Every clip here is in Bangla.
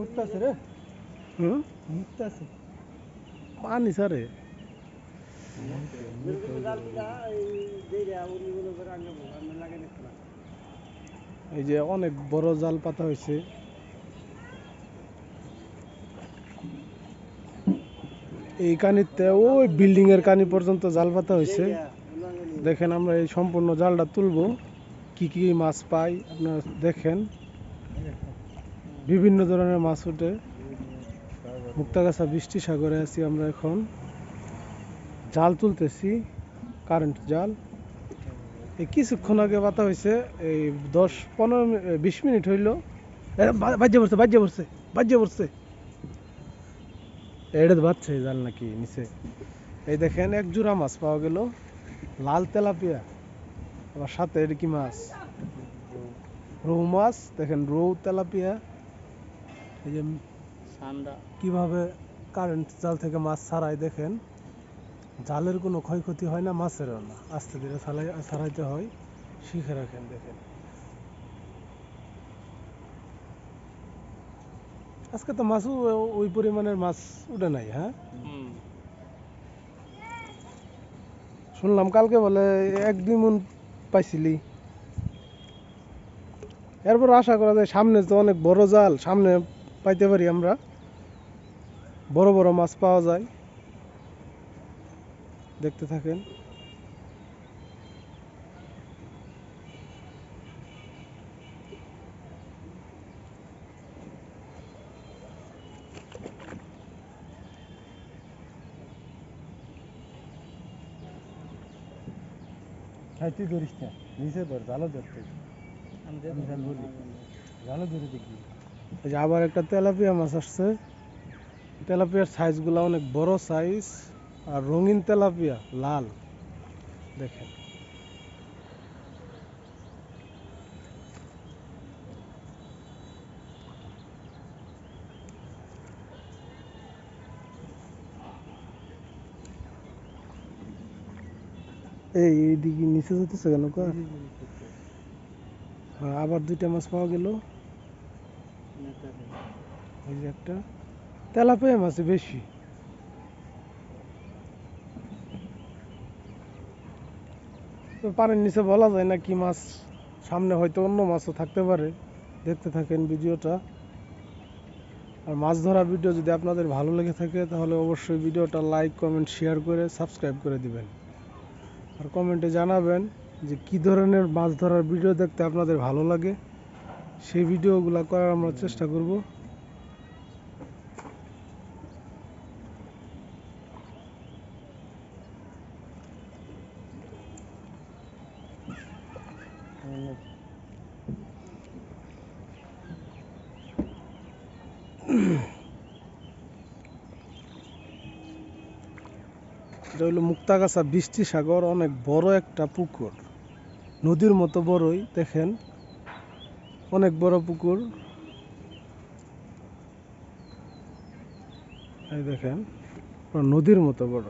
মুক্তাছে রে। হুম? মুক্তাছে। পানি সারে। এই যে অনেক বড় জাল পাতা হয়েছে। এই কানিতে ওই বিল্ডিং এর কানি পর্যন্ত জাল পাতা হয়েছে। দেখেন আমরা এই সম্পূর্ণ জালটা তুলবো। কি কি মাছ পাই আপনারা দেখেন। বিভিন্ন ধরনের মাছ ওঠে। মুক্তাগাছা বৃষ্টি সাগরে আছি আমরা এখন। জাল তুলতেছি কারেন্ট জাল। এই কিছুক্ষণ আগে পাতা হয়েছে এই দশ পনেরো বিশ মিনিট হইল। বাজ্যে পড়ছে বাজ্যে পড়ছে বাজ্যে পড়ছে। এটা এই জাল নাকি নিচে। এই দেখেন, এক জোড়া মাছ পাওয়া গেল, লাল তেলাপিয়া। আবার সাথে এটা কি মাছ। রৌ মাছ, দেখেন রৌ তেলাপিয়া। এই যে কীভাবে কারেন্ট জাল থেকে মাছ ছাড়াই দেখেন? জালের কোনো ক্ষয়ক্ষতি হয় না মাছেরও না। আস্তে ধীরে ছাড়াই ছাড়াইতে হয় শিখে রাখেন দেখেন। আজকে তো মাছও ও- ওই পরিমাণের মাছ উঠে নাই হ্যাঁ? শুনলাম কালকে বলে এক দুই মন পাইছিলি। এরপর আশা করা যায় সামনে তো অনেক বড় জাল সামনে পাইতে পারি আমরা। বড় বড় মাছ পাওয়া যায়। দেখতে থাকেন। তুই ধরিস না। নিচে ধর জালো ধরতে। জাল ধরে। দেখি এই যে আবার একটা তেলাপিয়া মাছ আসছে। তেলাপিয়ার সাইজগুলো অনেক বড় সাইজ আর রঙিন তেলাপিয়া লাল। দেখেন। এই এইদিকে নিচে যেতেছে কেন হ্যাঁ, আবার দুইটা মাছ পাওয়া গেল। এই যে একটা তেলাপিয়া মাছ, বেশি। তো পানির নিচে বলা যায় না কি মাছ, সামনে হয়তো অন্য মাছও থাকতে পারে। দেখতে থাকেন ভিডিওটা। আর মাছ ধরা ভিডিও যদি আপনাদের ভালো লেগে থাকে, তাহলে অবশ্যই ভিডিওটা লাইক, কমেন্ট, শেয়ার করে সাবস্ক্রাইব করে দিবেন। আর কমেন্টে জানাবেন যে কি ধরনের মাছ ধরার ভিডিও দেখতে আপনাদের ভালো লাগে। সেই ভিডিওগুলো করার আমরা চেষ্টা করব। এটা হলো মুক্তাগাছা বৃষ্টি সাগর, অনেক বড় একটা পুকুর। নদীর মতো বড়ই, দেখেন। অনেক বড় পুকুর। এই দেখেন নদীর মতো বড়।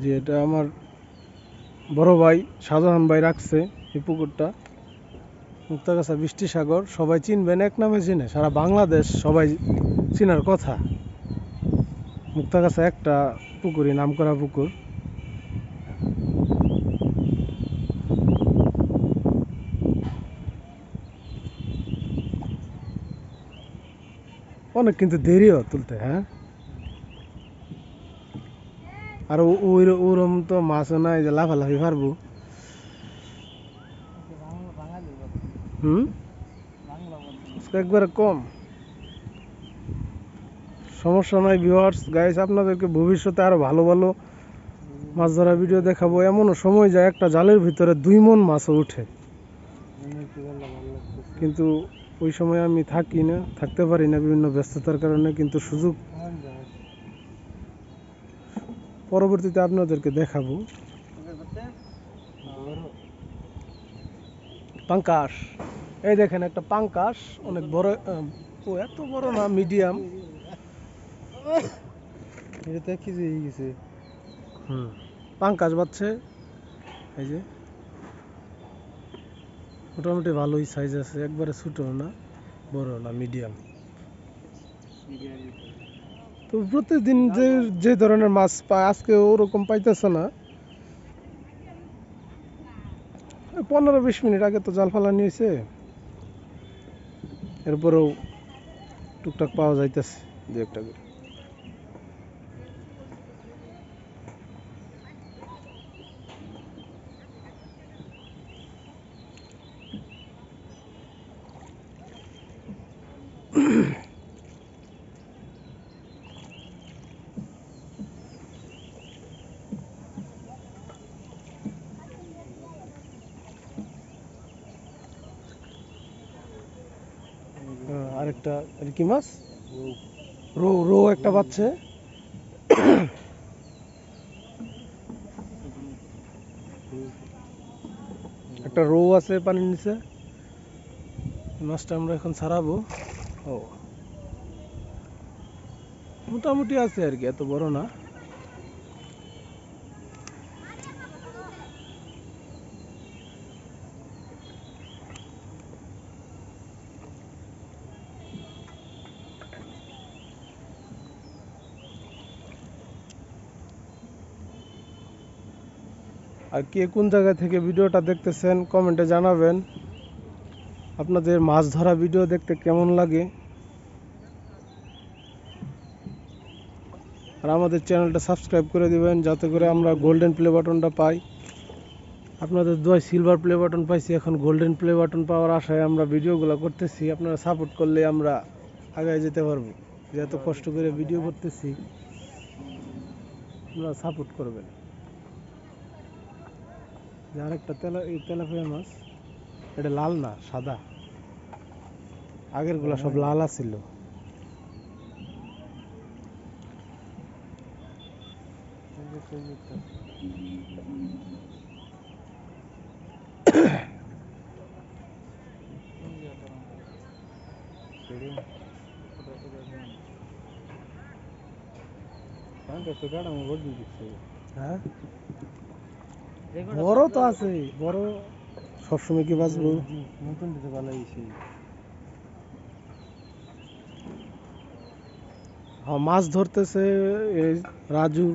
যে এটা আমার বড় ভাই শাহজাহান ভাই রাখছে এই পুকুরটা। মুক্তাগাছা বৃষ্টি সাগর, সবাই চিনবেন, এক নামে চিনে। সারা বাংলাদেশ সবাই চিনার কথা। মুক্তাগাছা একটা পুকুরই নাম করা পুকুর। অনেক কিন্তু দেরিও তুলতে হ্যাঁ? আর ওই ওরম তো মাছও নাই যে লাফালাফি পারব। হুম? একবারে কম। সমস্যা নাই ভিউয়ার্স গাইস আপনাদেরকে ভবিষ্যতে আরও ভালো ভালো মাছ ধরা ভিডিও দেখাবো। এমনও সময় যায় একটা জালের ভিতরে দুই মন মাছও উঠে। কিন্তু ওই সময় আমি থাকি না থাকতে পারি না বিভিন্ন ব্যস্ততার কারণে কিন্তু সুযোগ পরবর্তীতে আপনাদেরকে দেখাবো। পাঙ্কাশ। এই দেখেন একটা পাঙ্কাশ, অনেক বড় ও এত বড় না মিডিয়াম এটা কি হয়ে গেছে? হুম এই যে। মোটামুটি ভালোই সাইজ আছে, একবারে না, বড় না মিডিয়াম তো প্রতিদিন যে যে ধরনের মাছ পায়, আজকে ওরকম পাইতেছে না। পনেরো বিশ মিনিট আগে তো জাল ফালা নিয়েছে। এরপরেও টুকটাক পাওয়া যাইতেছে। দু একটা করে। হ্যাঁ, আরেকটা এটা কি মাছ? রো রো একটা পাচ্ছে একটা রো আছে পানির নিচে। মাছটা আমরা এখন ছাড়াবো। ও। মোটামুটি আছে আর কি, এত বড় না। আর কে কোন জায়গা থেকে ভিডিওটা দেখতেছেন কমেন্টে জানাবেন। আপনাদের মাছ ধরা ভিডিও দেখতে কেমন লাগে? আর আমাদের চ্যানেলটা সাবস্ক্রাইব করে দিবেন, যাতে করে আমরা গোল্ডেন প্লে বাটনটা পাই। আপনাদের দোয়ায় সিলভার প্লে বাটন পাইছি, এখন গোল্ডেন প্লে বাটন পাওয়ার আশায় আমরা ভিডিওগুলো করতেছি। আপনারা সাপোর্ট করলে আমরা আগায় যেতে পারব। এত কষ্ট করে ভিডিও করতেছি, আপনারা সাপোর্ট করবেন। যে আরেকটা তেলা তেলাপিয়া মাছ, এটা লাল না, সাদা। আগেরগুলা সব লাল আছিল। হ্যাঁ? বড় তো আছে বড় সবসময় কি বাঁচবো? নতুন দিতে হয়েছে হ্যাঁ মাছ ধরতেছে এই রাজু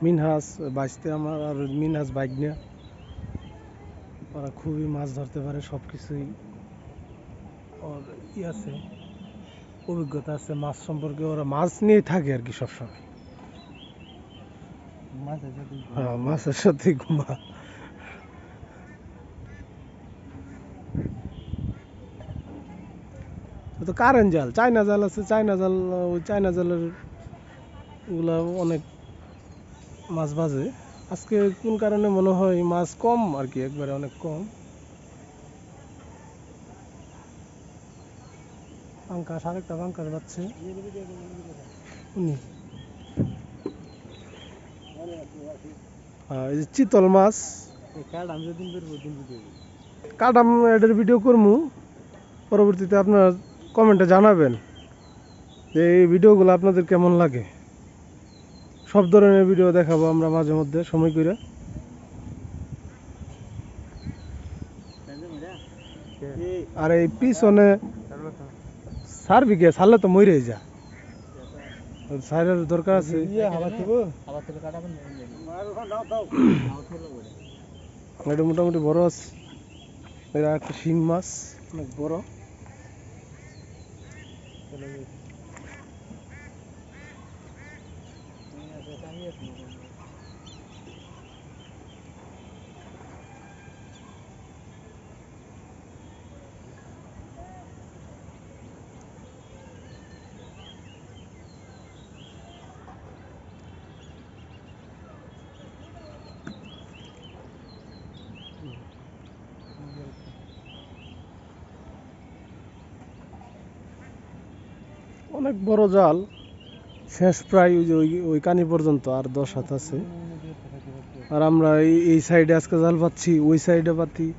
মিনহাস বাইসতে আমার আর মিনহাস বাইক নিয়ে। ওরা খুবই মাছ ধরতে পারে সব কিছুই ওর ই আছে অভিজ্ঞতা আছে মাছ সম্পর্কে ওরা মাছ নিয়ে থাকে আর কি সবসময়। হ্যাঁ মাছের সাথে ঘুমা তো কারেন্ট জাল, চায়না জাল আছে, চায়না জাল, ওই চায়না জালের ওগুলা অনেক মাছ বাজে। আজকে কোন কারণে মনে হয় মাছ কম আর কি, একবারে অনেক কম। পাঙ্কাশ, আরেকটা পাঙ্কাশ বাচ্ছে উনি। এই চিতল মাছ। কাটাম এটার ভিডিও করমু। পরবর্তীতে আপনার কমেন্টে জানাবেন যে এই ভিডিওগুলো আপনাদের কেমন লাগে। সব ধরনের ভিডিও দেখাবো আমরা মাঝে মধ্যে সময় করে। আর এই পিছনে সার্ভিকে সারলে তো মরে যা। সারের দরকার আছে। কাটাবেন এটা মোটামুটি বড় আছে। এটা একটা শিং মাছ অনেক বড়। অনেক বড় জাল। শেষ প্রায় ওই যে ওই- ওই কানি পর্যন্ত আর দশ হাত আছে। আর আমরা এই এই সাইডে আজকে জাল পাচ্ছি, ওই সাইডে পাতি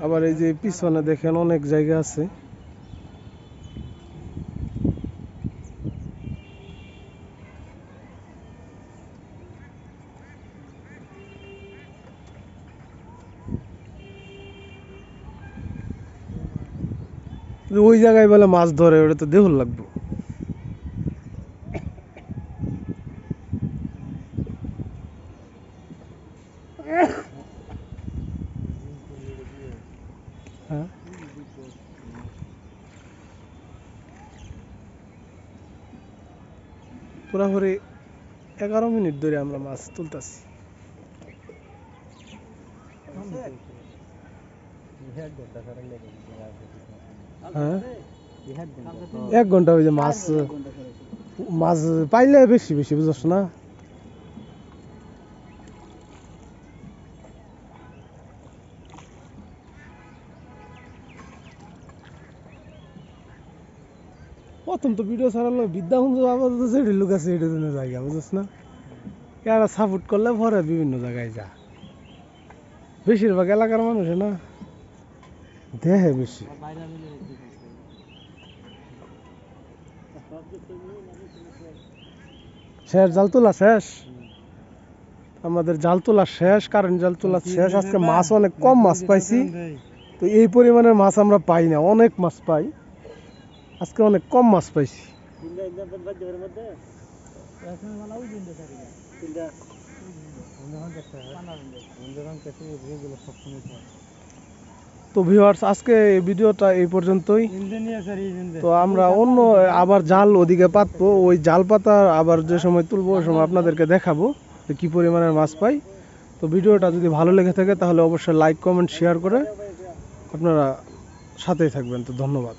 আবার এই যে পিছনে দেখেন অনেক জায়গা আছে। যে ওই জায়গায় বলে মাছ ধরে, ওটা তো দেহুল লাগবে। হ্যাঁ? পুরাপুরি এগারো মিনিট ধরে আমরা মাছ তুলতেছি। লেগে। হ্যাঁ? এক ঘণ্টা ওই যে মাছ মাছ পাইলে বেশি বেশি বুঝছ না? প্রথম তো ভিডিও ছাড়ালো বিদ্যা হুঞ্জ যেটি লোক আছে এটি জন্য জায়গা বুঝছ না? এরা সাপোর্ট করলে পরে বিভিন্ন জায়গায় যা। বেশিরভাগ এলাকার মানুষে না? দেহে বেশি। শেষ জাল তোলা শেষ আমাদের জাল তোলা শেষ কারেন্ট জাল তোলা শেষ আজকে মাছ অনেক কম মাছ পাইছি তো এই পরিমাণের মাছ আমরা পাই না অনেক মাছ পাই আজকে অনেক কম মাছ পাইছি তো ভিউয়ার্স আজকে এই ভিডিওটা এই পর্যন্তই। তো আমরা অন্য আবার জাল ওদিকে পাতবো, ওই জাল পাতা আবার যে সময় তুলবো, ওই সময় আপনাদেরকে দেখাবো যে কী পরিমাণের মাছ পাই। তো ভিডিওটা যদি ভালো লেগে থাকে, তাহলে অবশ্যই লাইক কমেন্ট শেয়ার করে আপনারা সাথেই থাকবেন। তো ধন্যবাদ।